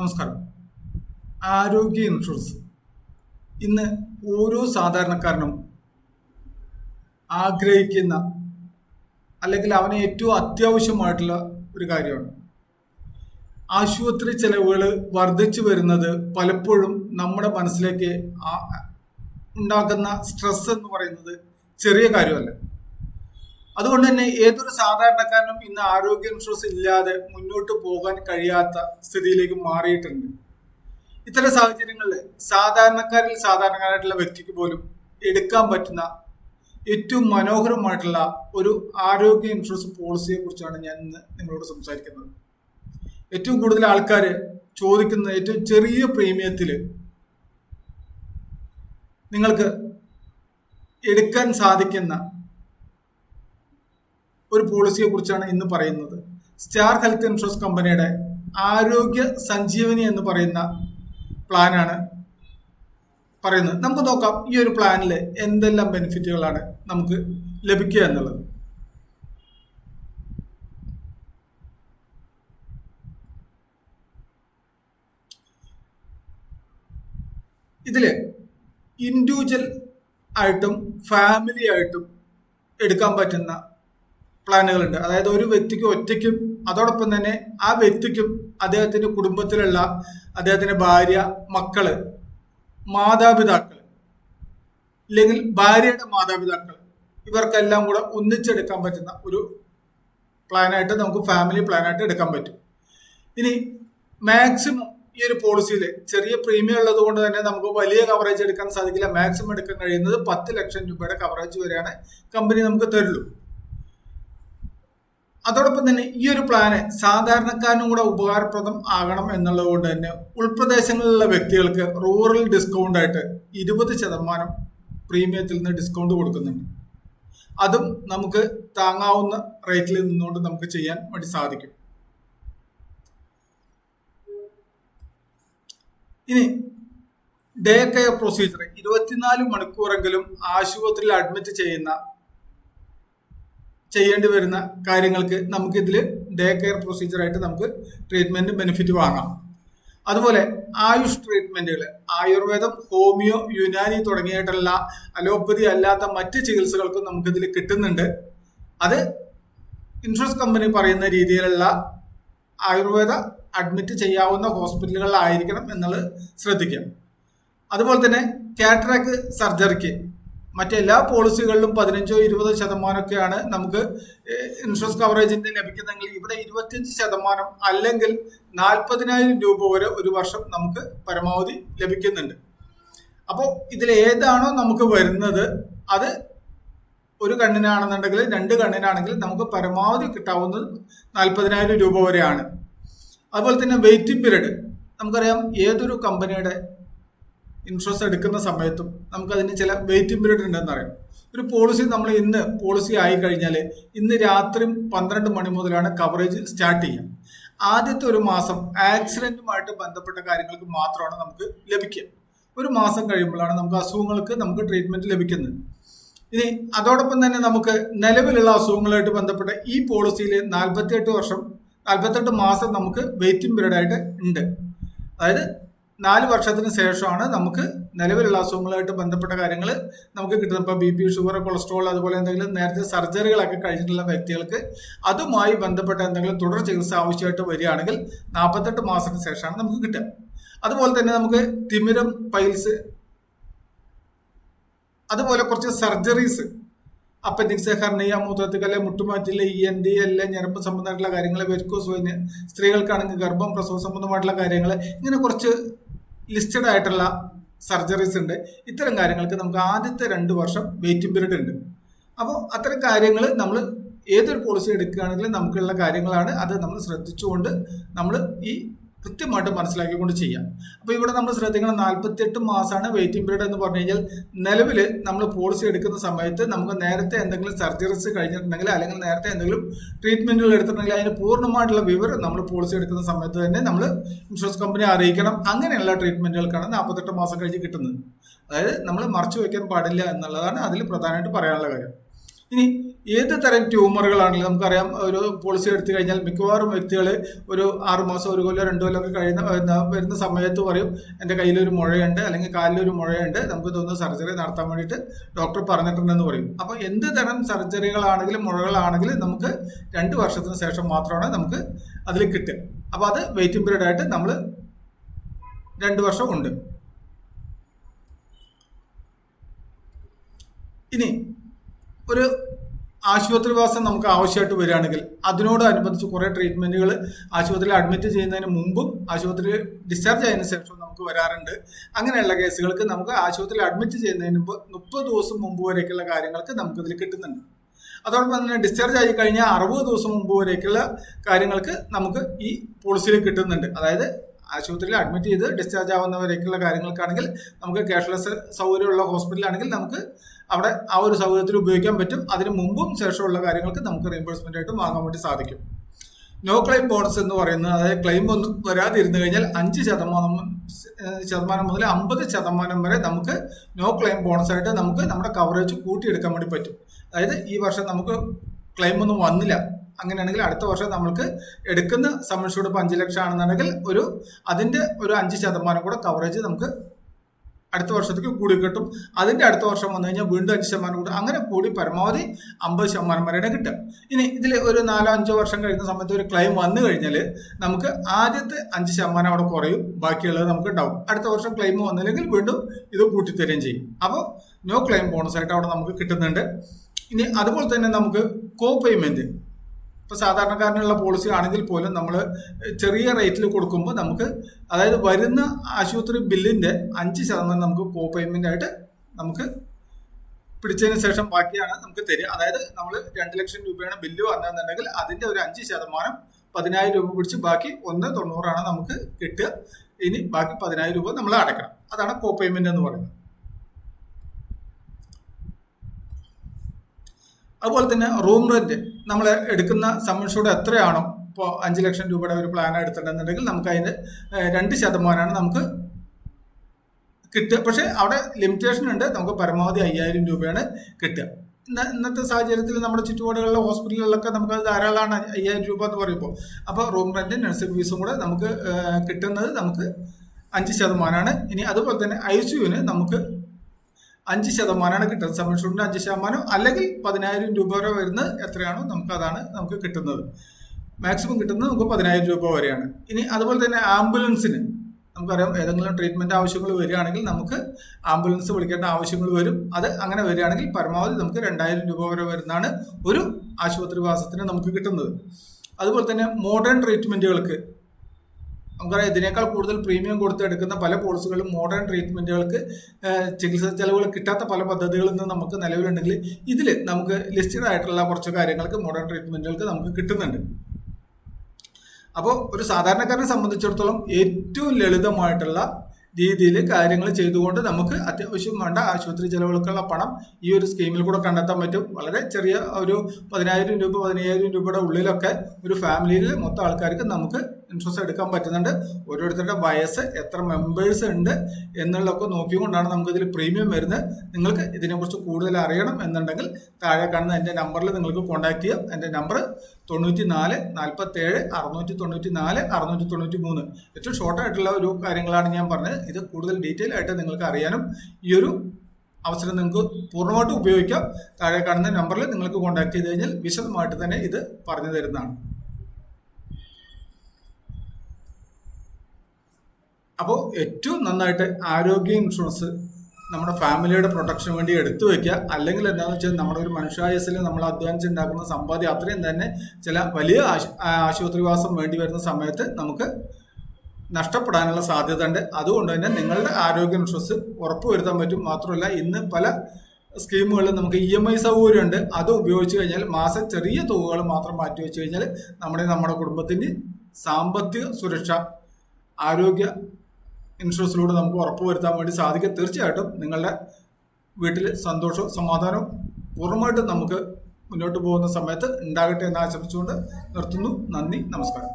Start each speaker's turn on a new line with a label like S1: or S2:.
S1: നമസ്കാരം. ആരോഗ്യ ഇൻഷുറൻസ് ഇന്ന് ഓരോ സാധാരണക്കാരനും ആഗ്രഹിക്കുന്ന അല്ലെങ്കിൽ അവന് ഏറ്റവും അത്യാവശ്യമായിട്ടുള്ള ഒരു കാര്യമാണ്. ആശുപത്രി ചെലവുകൾ വർദ്ധിച്ചു വരുന്നത് പലപ്പോഴും നമ്മുടെ മനസ്സിലേക്ക് ഉണ്ടാക്കുന്ന സ്ട്രെസ് എന്ന് പറയുന്നത് ചെറിയ കാര്യമല്ല. അതുകൊണ്ട് തന്നെ ഏതൊരു സാധാരണക്കാരനും ഇന്ന് ആരോഗ്യ ഇൻഷുറൻസ് ഇല്ലാതെ മുന്നോട്ട് പോകാൻ കഴിയാത്ത സ്ഥിതിയിലേക്ക് മാറിയിട്ടുണ്ട്. ഇത്തരം സാഹചര്യങ്ങളിൽ സാധാരണക്കാരിൽ സാധാരണക്കാരായിട്ടുള്ള വ്യക്തിക്ക് പോലും എടുക്കാൻ പറ്റുന്ന ഏറ്റവും മനോഹരമായിട്ടുള്ള ഒരു ആരോഗ്യ ഇൻഷുറൻസ് പോളിസിയെ കുറിച്ചാണ് ഞാൻ ഇന്ന് നിങ്ങളോട് സംസാരിക്കുന്നത്. ഏറ്റവും കൂടുതൽ ആൾക്കാർ ചോദിക്കുന്ന ഏറ്റവും ചെറിയ പ്രീമിയത്തിൽ നിങ്ങൾക്ക് എടുക്കാൻ സാധിക്കുന്ന ഒരു പോളിസിയെ കുറിച്ചാണ് ഇന്ന് പറയുന്നത്. സ്റ്റാർ ഹെൽത്ത് ഇൻഷുറൻസ് കമ്പനിയുടെ ആരോഗ്യ സഞ്ജീവനി എന്ന് പറയുന്ന പ്ലാനാണ് പറയുന്നത്. നമുക്ക് നോക്കാം ഈ ഒരു പ്ലാനിൽ എന്തെല്ലാം ബെനിഫിറ്റുകളാണ് നമുക്ക് ലഭിക്കുക എന്നുള്ളത്. ഇതിൽ ഇൻഡിവിജ്വൽ ആയിട്ടും ഫാമിലി ആയിട്ടും എടുക്കാൻ പറ്റുന്ന പ്ലാനുകളുണ്ട്. അതായത് ഒരു വ്യക്തിക്ക് ഒറ്റയ്ക്കും അതോടൊപ്പം തന്നെ ആ വ്യക്തിക്കും അദ്ദേഹത്തിന്റെ കുടുംബത്തിലുള്ള അദ്ദേഹത്തിന്റെ ഭാര്യ മക്കൾ മാതാപിതാക്കൾ അല്ലെങ്കിൽ ഭാര്യയുടെ മാതാപിതാക്കൾ ഇവർക്കെല്ലാം കൂടെ ഒന്നിച്ചെടുക്കാൻ പറ്റുന്ന ഒരു പ്ലാനായിട്ട് നമുക്ക് ഫാമിലി പ്ലാനായിട്ട് എടുക്കാൻ പറ്റും. ഇനി മാക്സിമം ഈ ഒരു പോളിസിയിൽ ചെറിയ പ്രീമിയം ഉള്ളത് കൊണ്ട് തന്നെ നമുക്ക് വലിയ കവറേജ് എടുക്കാൻ സാധിക്കില്ല. മാക്സിമം എടുക്കാൻ കഴിയുന്നത് പത്ത് ലക്ഷം രൂപയുടെ കവറേജ് വരെയാണ് കമ്പനി നമുക്ക് തരുള്ളൂ. അതോടൊപ്പം തന്നെ ഈ ഒരു പ്ലാന് സാധാരണക്കാരനും കൂടെ ഉപകാരപ്രദം ആകണം എന്നുള്ളത് കൊണ്ട് തന്നെ ഉൾപ്രദേശങ്ങളിലുള്ള വ്യക്തികൾക്ക് റൂറൽ ഡിസ്കൗണ്ട് ആയിട്ട് ഇരുപത് ശതമാനം പ്രീമിയത്തിൽ നിന്ന് ഡിസ്കൗണ്ട് കൊടുക്കുന്നുണ്ട്. അതും നമുക്ക് താങ്ങാവുന്ന റേറ്റിൽ നിന്നുകൊണ്ട് നമുക്ക് ചെയ്യാൻ വേണ്ടി സാധിക്കും. ഇനി ഡേ കെയർ പ്രൊസീജർ ഇരുപത്തിനാല് മണിക്കൂറെങ്കിലും ആശുപത്രിയിൽ അഡ്മിറ്റ് ചെയ്യുന്ന ചെയ്യേണ്ടി വരുന്ന കാര്യങ്ങൾക്ക് നമുക്ക് ഇതിൽ ഡേ കെയർ പ്രൊസീജിയറായിട്ട് നമുക്ക് ട്രീറ്റ്മെന്റ് ബെനിഫിറ്റ് വാങ്ങാം. അതുപോലെ ആയുഷ് ട്രീറ്റ്മെന്റുകൾ ആയുർവേദം ഹോമിയോ യുനാനി തുടങ്ങിയിട്ടുള്ള അലോപ്പതി അല്ലാത്ത മറ്റ് ചികിത്സകൾക്കും നമുക്കിതിൽ കിട്ടുന്നുണ്ട്. അത് ഇൻഷുറൻസ് കമ്പനി പറയുന്ന രീതിയിലുള്ള ആയുർവേദ അഡ്മിറ്റ് ചെയ്യാവുന്ന ഹോസ്പിറ്റലുകളിലായിരിക്കണം എന്നുള്ളത് ശ്രദ്ധിക്കാം. അതുപോലെ തന്നെ കാറ്ററാക്ക് സർജറിക്ക് മറ്റെല്ലാ പോളിസികളിലും പതിനഞ്ചോ ഇരുപതോ ശതമാനമൊക്കെയാണ് നമുക്ക് ഇൻഷുറൻസ് കവറേജിന്റെ ലഭിക്കുന്നെങ്കിൽ ഇവിടെ ഇരുപത്തിയഞ്ച് ശതമാനം അല്ലെങ്കിൽ നാൽപ്പതിനായിരം രൂപ വരെ ഒരു വർഷം നമുക്ക് പരമാവധി ലഭിക്കുന്നുണ്ട്. അപ്പോൾ ഇതിൽ ഏതാണോ നമുക്ക് വരുന്നത് അത് ഒരു കണ്ണിനാണെന്നുണ്ടെങ്കിൽ രണ്ട് കണ്ണിനാണെങ്കിൽ നമുക്ക് പരമാവധി കിട്ടാവുന്നത് നാൽപ്പതിനായിരം രൂപ വരെയാണ്. അതുപോലെ തന്നെ വെയിറ്റിംഗ് പീരീഡ് നമുക്കറിയാം ഏതൊരു കമ്പനിയുടെ ഇൻഷുറൻസ് എടുക്കുന്ന സമയത്തും നമുക്കതിന് ചില വെയിറ്റിംഗ് പീരീഡ് ഉണ്ടെന്ന് അറിയാം. ഒരു പോളിസി നമ്മൾ ഇന്ന് പോളിസി ആയി കഴിഞ്ഞാൽ ഇന്ന് രാത്രി പന്ത്രണ്ട് മണി മുതലാണ് കവറേജ് സ്റ്റാർട്ട് ചെയ്യുക. ആദ്യത്തെ ഒരു മാസം ആക്സിഡന്റുമായിട്ട് ബന്ധപ്പെട്ട കാര്യങ്ങൾക്ക് മാത്രമാണ് നമുക്ക് ലഭിക്കുക. ഒരു മാസം കഴിയുമ്പോഴാണ് നമുക്ക് അസുഖങ്ങൾക്ക് നമുക്ക് ട്രീറ്റ്മെന്റ് ലഭിക്കുന്നത്. ഇനി അതോടൊപ്പം തന്നെ നമുക്ക് നിലവിലുള്ള അസുഖങ്ങളായിട്ട് ബന്ധപ്പെട്ട ഈ പോളിസിയിൽ നാൽപ്പത്തിയെട്ട് വർഷം നാൽപ്പത്തെട്ട് മാസം നമുക്ക് വെയിറ്റിംഗ് പീരീഡ് ആയിട്ട് ഉണ്ട്. അതായത് നാല് വർഷത്തിന് ശേഷമാണ് നമുക്ക് നിലവിലുള്ള അസുഖങ്ങളായിട്ട് ബന്ധപ്പെട്ട കാര്യങ്ങൾ നമുക്ക് കിട്ടുന്നത്. ഇപ്പോൾ ബി പി ഷുഗർ കൊളസ്ട്രോൾ അതുപോലെ എന്തെങ്കിലും നേരത്തെ സർജറികളൊക്കെ കഴിഞ്ഞിട്ടുള്ള വ്യക്തികൾക്ക് അതുമായി ബന്ധപ്പെട്ട എന്തെങ്കിലും തുടർ ചികിത്സ ആവശ്യമായിട്ട് വരികയാണെങ്കിൽ നാൽപ്പത്തെട്ട് മാസത്തിന് ശേഷമാണ് നമുക്ക് കിട്ടുക. അതുപോലെ തന്നെ നമുക്ക് തിമിരം പൈൽസ് അതുപോലെ കുറച്ച് സർജറീസ് അപ്പൻഡിക്സ് ഹർണിയ മൂത്രത്തിക്കല്ല് മുട്ടുമാറ്റിൽ ഇ എൻ ഡി എല്ലാം ഞരമ്പ് സംബന്ധമായിട്ടുള്ള കാര്യങ്ങൾ വെരിക്കോസ് വെയിന് സ്ത്രീകൾക്കാണെങ്കിൽ ഗർഭം പ്രസവ സംബന്ധമായിട്ടുള്ള കാര്യങ്ങൾ ഇങ്ങനെ കുറച്ച് ലിസ്റ്റഡ് ആയിട്ടുള്ള സർജറീസ് ഉണ്ട്. ഇത്തരം കാര്യങ്ങൾക്ക് നമുക്ക് ആദ്യത്തെ രണ്ട് വർഷം വെയിറ്റിംഗ് പീരീഡ് ഉണ്ട്. അപ്പോൾ അത്തരം കാര്യങ്ങൾ നമ്മൾ ഏതൊരു പോളിസി എടുക്കുകയാണെങ്കിലും നമുക്കുള്ള കാര്യങ്ങളാണ്. അത് നമ്മൾ ശ്രദ്ധിച്ചുകൊണ്ട് നമ്മൾ ഈ കൃത്യമായിട്ട് മനസ്സിലാക്കിക്കൊണ്ട് ചെയ്യാം. അപ്പോൾ ഇവിടെ നമ്മൾ ശ്രദ്ധിക്കണം നാൽപ്പത്തിയെട്ട് മാസമാണ് വെയിറ്റിംഗ് പീരീഡ് എന്ന് പറഞ്ഞു കഴിഞ്ഞാൽ നിലവിൽ നമ്മൾ പോളിസി എടുക്കുന്ന സമയത്ത് നമുക്ക് നേരത്തെ എന്തെങ്കിലും സർജറീസ് കഴിഞ്ഞിട്ടുണ്ടെങ്കിൽ അല്ലെങ്കിൽ നേരത്തെ എന്തെങ്കിലും ട്രീറ്റ്മെന്റുകൾ എടുത്തിട്ടുണ്ടെങ്കിൽ അതിന് പൂർണമായിട്ടുള്ള വിവരം നമ്മൾ പോളിസി എടുക്കുന്ന സമയത്ത് തന്നെ നമ്മൾ ഇൻഷുറൻസ് കമ്പനി അറിയിക്കണം. അങ്ങനെയുള്ള ട്രീറ്റ്മെന്റുകൾക്കാണ് നാൽപ്പത്തെട്ട് മാസം കഴിഞ്ഞ് കിട്ടുന്നത്. അതായത് നമ്മൾ മറച്ചു വയ്ക്കാൻ പാടില്ല എന്നുള്ളതാണ് അതിൽ പ്രധാനമായിട്ട് പറയാനുള്ള കാര്യം. ഇനി ഏത് തരം ട്യൂമറുകളാണെങ്കിലും നമുക്കറിയാം ഒരു പോളിസി എടുത്തു കഴിഞ്ഞാൽ മിക്കവാറും വ്യക്തികൾ ഒരു ആറ് മാസം ഒരു കൊല്ലം രണ്ട് കൊല്ലം ഒക്കെ കഴിയുന്ന വരുന്ന സമയത്ത് പറയും എന്റെ കയ്യിലൊരു മുഴയുണ്ട് അല്ലെങ്കിൽ കാലിലൊരു മുഴയുണ്ട് നമുക്ക് തോന്നുന്നു സർജറി നടത്താൻ വേണ്ടിയിട്ട് ഡോക്ടർ പറഞ്ഞിട്ടുണ്ടെന്ന് പറയും. അപ്പോൾ എന്ത് തരം സർജറികളാണെങ്കിലും മുഴകളാണെങ്കിലും നമുക്ക് രണ്ട് വർഷത്തിന് ശേഷം മാത്രമാണ് നമുക്ക് അതിൽ കിട്ടുക. അപ്പോൾ അത് വെയിറ്റിംഗ് പീരീഡ് ആയിട്ട് നമ്മൾ രണ്ട് വർഷം ഉണ്ട്. ഇനി ഒരു ആശുപത്രിവാസം നമുക്ക് ആവശ്യമായിട്ട് വരികയാണെങ്കിൽ അതിനോടനുബന്ധിച്ച് കുറേ ട്രീറ്റ്മെന്റുകൾ ആശുപത്രിയിൽ അഡ്മിറ്റ് ചെയ്യുന്നതിന് മുമ്പും ആശുപത്രി ഡിസ്ചാർജ് ആയതിനു ശേഷം നമുക്ക് വരാറുണ്ട്. അങ്ങനെയുള്ള കേസുകൾക്ക് നമുക്ക് ആശുപത്രിയിൽ അഡ്മിറ്റ് ചെയ്യുന്നതിന് മുമ്പ് മുപ്പത് ദിവസം മുമ്പ് വരേക്കുള്ള കാര്യങ്ങൾക്ക് നമുക്കിതിൽ കിട്ടുന്നുണ്ട്. അതോടൊപ്പം തന്നെ ഡിസ്ചാർജ് ആയി കഴിഞ്ഞാൽ അറുപത് ദിവസം മുമ്പ് വരേക്കുള്ള കാര്യങ്ങൾക്ക് നമുക്ക് ഈ പോളിസിയിൽ കിട്ടുന്നുണ്ട്. അതായത് ആശുപത്രിയിൽ അഡ്മിറ്റ് ചെയ്ത് ഡിസ്ചാർജ് ആവുന്നവരേക്കുള്ള കാര്യങ്ങൾക്കാണെങ്കിൽ നമുക്ക് ക്യാഷ്ലെസ് സൗകര്യമുള്ള ഹോസ്പിറ്റലാണെങ്കിൽ നമുക്ക് അവിടെ ആ ഒരു സൗകര്യത്തിൽ ഉപയോഗിക്കാൻ പറ്റും. അതിന് മുമ്പും ശേഷമുള്ള കാര്യങ്ങൾക്ക് നമുക്ക് റീംബേഴ്സ്മെന്റ് ആയിട്ട് വാങ്ങാൻ വേണ്ടി സാധിക്കും. നോ ക്ലെയിം ബോണസ് എന്ന് പറയുന്നത് അതായത് ക്ലെയിം ഒന്നും വരാതിരുന്നു കഴിഞ്ഞാൽ അഞ്ച് ശതമാനം ശതമാനം മുതൽ അമ്പത് ശതമാനം വരെ നമുക്ക് നോ ക്ലെയിം ബോണസ് ആയിട്ട് നമുക്ക് നമ്മുടെ കവറേജ് കൂട്ടിയെടുക്കാൻ വേണ്ടി പറ്റും. അതായത് ഈ വർഷം നമുക്ക് ക്ലെയിം ഒന്നും വന്നില്ല. അങ്ങനെയാണെങ്കിൽ അടുത്ത വർഷം നമ്മൾക്ക് എടുക്കുന്ന സമ്മർഷൂട് ഇപ്പോൾ അഞ്ച് ലക്ഷം ആണെന്നുണ്ടെങ്കിൽ ഒരു അതിന്റെ ഒരു അഞ്ച് ശതമാനം കൂടെ കവറേജ് നമുക്ക് അടുത്ത വർഷത്തേക്ക് കൂടി കിട്ടും. അതിന്റെ അടുത്ത വർഷം വന്നു കഴിഞ്ഞാൽ വീണ്ടും അഞ്ച് ശതമാനം കൂടി അങ്ങനെ കൂടി പരമാവധി അമ്പത് ശതമാനം വരെയാണ് കിട്ടുക. ഇനി ഇതിൽ ഒരു നാലോ അഞ്ചോ വർഷം കഴിയുന്ന സമയത്ത് ഒരു ക്ലെയിം വന്നു കഴിഞ്ഞാൽ നമുക്ക് ആദ്യത്തെ അഞ്ച് ശതമാനം അവിടെ കുറയും ബാക്കിയുള്ളത് നമുക്ക് ഉണ്ടാവും അടുത്ത വർഷം ക്ലെയിം വന്നില്ലെങ്കിൽ വീണ്ടും ഇത് കൂട്ടിത്തരുകയും ചെയ്യും. അപ്പോൾ നോ ക്ലെയിം ബോണസ് ആയിട്ട് അവിടെ നമുക്ക് കിട്ടുന്നുണ്ട്. ഇനി അതുപോലെ തന്നെ നമുക്ക് കോ പേയ്മെന്റ് ഇപ്പൊ സാധാരണക്കാരനുള്ള പോളിസി ആണെങ്കിൽ പോലും നമ്മൾ ചെറിയ റേറ്റിൽ കൊടുക്കുമ്പോൾ നമുക്ക് അതായത് വരുന്ന ആശുപത്രി ബില്ലിന്റെ അഞ്ച് ശതമാനം നമുക്ക് കോ പേയ്മെന്റ് ആയിട്ട് നമുക്ക് പിടിച്ചതിന് ശേഷം ബാക്കിയാണ് നമുക്ക് തരിക. അതായത് നമ്മൾ രണ്ട് ലക്ഷം രൂപയാണ് ബില്ല് വന്നതെന്നുണ്ടെങ്കിൽ അതിന്റെ ഒരു അഞ്ച് ശതമാനം പതിനായിരം രൂപ പിടിച്ച് ബാക്കി ഒന്ന് തൊണ്ണൂറാണ് നമുക്ക് കിട്ടുക. ഇനി ബാക്കി പതിനായിരം രൂപ നമ്മൾ അടയ്ക്കണം അതാണ് കോ പേയ്മെന്റ് എന്ന് പറയുന്നത്. അതുപോലെ തന്നെ റൂം റെന്റ് നമ്മൾ എടുക്കുന്ന സമ്മർഷൂടെ എത്രയാണോ ഇപ്പോൾ അഞ്ച് ലക്ഷം രൂപയുടെ ഒരു പ്ലാൻ എടുത്തിട്ടുണ്ടെന്നുണ്ടെങ്കിൽ നമുക്ക് അതിന് രണ്ട് ശതമാനമാണ് നമുക്ക് കിട്ടുക. പക്ഷേ അവിടെ ലിമിറ്റേഷൻ ഉണ്ട്. നമുക്ക് പരമാവധി അയ്യായിരം രൂപയാണ് കിട്ടുക. ഇന്നത്തെ സാഹചര്യത്തിൽ നമ്മുടെ ചുറ്റുപാടുകളിലെ ഹോസ്പിറ്റലുകളിലൊക്കെ നമുക്ക് അത് ധാരാളമാണ് അയ്യായിരം രൂപ എന്ന് പറയുമ്പോൾ. അപ്പോൾ റൂം റെന്റും നഴ്സിംഗ് ഫീസും കൂടെ നമുക്ക് കിട്ടുന്നത് നമുക്ക് അഞ്ച് ശതമാനമാണ്. ഇനി അതുപോലെ തന്നെ ഐ സിയുവിന് നമുക്ക് അഞ്ച് ശതമാനമാണ് കിട്ടുന്നത്. സബ്മിഷന്റെ അഞ്ച് ശതമാനം അല്ലെങ്കിൽ പതിനായിരം രൂപ വരെ വരുന്നത് എത്രയാണോ നമുക്ക് അതാണ് നമുക്ക് കിട്ടുന്നത്. മാക്സിമം കിട്ടുന്നത് നമുക്ക് പതിനായിരം രൂപ വരെയാണ്. ഇനി അതുപോലെ തന്നെ ആംബുലൻസിന് നമുക്കറിയാം ഏതെങ്കിലും ട്രീറ്റ്മെന്റ് ആവശ്യങ്ങൾ വരികയാണെങ്കിൽ നമുക്ക് ആംബുലൻസ് വിളിക്കേണ്ട ആവശ്യങ്ങൾ വരും. അത് അങ്ങനെ വരികയാണെങ്കിൽ പരമാവധി നമുക്ക് രണ്ടായിരം രൂപ വരെ വരുന്നതാണ് ഒരു ആശുപത്രി വാസത്തിന് നമുക്ക് കിട്ടുന്നത്. അതുപോലെ തന്നെ മോഡേൺ ട്രീറ്റ്മെന്റുകൾക്ക് നമുക്കറിയാം ഇതിനേക്കാൾ കൂടുതൽ പ്രീമിയം കൊടുത്ത് എടുക്കുന്ന പല പോളിസികളും മോഡേൺ ട്രീറ്റ്മെന്റുകൾക്ക് ചികിത്സാ ചെലവുകൾ കിട്ടാത്ത പല പദ്ധതികളിൽ നിന്ന് നമുക്ക് നിലവിലുണ്ടെങ്കിൽ ഇതിൽ നമുക്ക് ലിസ്റ്റഡ് ആയിട്ടുള്ള കുറച്ച് കാര്യങ്ങൾക്ക് മോഡേൺ ട്രീറ്റ്മെന്റുകൾക്ക് നമുക്ക് കിട്ടുന്നുണ്ട്. അപ്പോൾ ഒരു സാധാരണക്കാരനെ സംബന്ധിച്ചിടത്തോളം ഏറ്റവും ലളിതമായിട്ടുള്ള രീതിയിൽ കാര്യങ്ങൾ ചെയ്തുകൊണ്ട് നമുക്ക് അത്യാവശ്യം വേണ്ട ആശുപത്രി ചെലവുകൾക്കുള്ള പണം ഈ ഒരു സ്കീമിൽ കൂടെ കണ്ടെത്താൻ പറ്റും. വളരെ ചെറിയ ഒരു പതിനായിരം രൂപ പതിനയ്യായിരം രൂപയുടെ ഉള്ളിലൊക്കെ ഒരു ഫാമിലിയിൽ മൊത്തം ആൾക്കാർക്ക് നമുക്ക് ഇൻഷുറൻസ് എടുക്കാൻ പറ്റുന്നുണ്ട്. ഓരോരുത്തരുടെ വയസ്സ് എത്ര മെമ്പേഴ്സ് ഉണ്ട് എന്നുള്ളതൊക്കെ നോക്കിക്കൊണ്ടാണ് നമുക്ക് ഇതിൽ പ്രീമിയം വരുന്നത്. നിങ്ങൾക്ക് ഇതിനെക്കുറിച്ച് കൂടുതൽ അറിയണം എന്നുണ്ടെങ്കിൽ താഴെ കാണുന്ന എന്റെ നമ്പറിൽ നിങ്ങൾക്ക് കോൺടാക്ട് ചെയ്യാം. എന്റെ നമ്പർ തൊണ്ണൂറ്റി നാല് നാൽപ്പത്തേഴ് അറുന്നൂറ്റി തൊണ്ണൂറ്റി നാല് അറുന്നൂറ്റി തൊണ്ണൂറ്റി മൂന്ന് ഏറ്റവും ഷോർട്ടായിട്ടുള്ള ഒരു കാര്യങ്ങളാണ് ഞാൻ പറഞ്ഞത്. ഇത് കൂടുതൽ ഡീറ്റെയിൽ ആയിട്ട് നിങ്ങൾക്ക് അറിയാനും ഈ ഒരു അവസരം നിങ്ങൾക്ക് പൂർണമായിട്ടും ഉപയോഗിക്കാം. താഴെ കാണുന്ന നമ്പറിൽ നിങ്ങൾക്ക് കോൺടാക്ട് ചെയ്ത് കഴിഞ്ഞാൽ വിശദമായിട്ട് തന്നെ ഇത് പറഞ്ഞു തരുന്നതാണ്. അപ്പോൾ ഏറ്റവും നന്നായിട്ട് ആരോഗ്യ ഇൻഷുറൻസ് നമ്മുടെ ഫാമിലിയുടെ പ്രൊട്ടക്ഷൻ വേണ്ടി എടുത്തു വെക്കുക. അല്ലെങ്കിൽ എന്താണെന്ന് വെച്ചാൽ നമ്മുടെ ഒരു മനുഷ്യായുസിൽ നമ്മൾ അധ്വാനിച്ചുണ്ടാക്കുന്ന സമ്പാദ്യം അത്രയും തന്നെ ചില വലിയ ആശു ആശുപത്രിവാസം വേണ്ടി വരുന്ന സമയത്ത് നമുക്ക് നഷ്ടപ്പെടാനുള്ള സാധ്യത ഉണ്ട് അതുകൊണ്ട് തന്നെ നിങ്ങളുടെ ആരോഗ്യ ഇൻഷുറൻസ് ഉറപ്പുവരുത്താൻ പറ്റും. മാത്രമല്ല ഇന്ന് പല സ്കീമുകളിൽ നമുക്ക് ഇ എം ഐ സൗകര്യമുണ്ട്. അത് ഉപയോഗിച്ച് കഴിഞ്ഞാൽ മാസം ചെറിയ തുകകൾ മാത്രം മാറ്റി വെച്ച് കഴിഞ്ഞാൽ നമ്മുടെ നമ്മുടെ കുടുംബത്തിന്റെ സാമ്പത്തിക സുരക്ഷ ആരോഗ്യ ഇൻഷുറൻസിലൂടെ നമുക്ക് ഉറപ്പുവരുത്താൻ വേണ്ടി സാധിക്കും. തീർച്ചയായിട്ടും നിങ്ങളുടെ വീട്ടിൽ സന്തോഷവും സമാധാനവും പൂർണമായിട്ടും നമുക്ക് മുന്നോട്ട് പോകുന്ന സമയത്ത് ഉണ്ടാകട്ടെ എന്ന് ആശംസിച്ചുകൊണ്ട് നിർത്തുന്നു. നന്ദി നമസ്കാരം.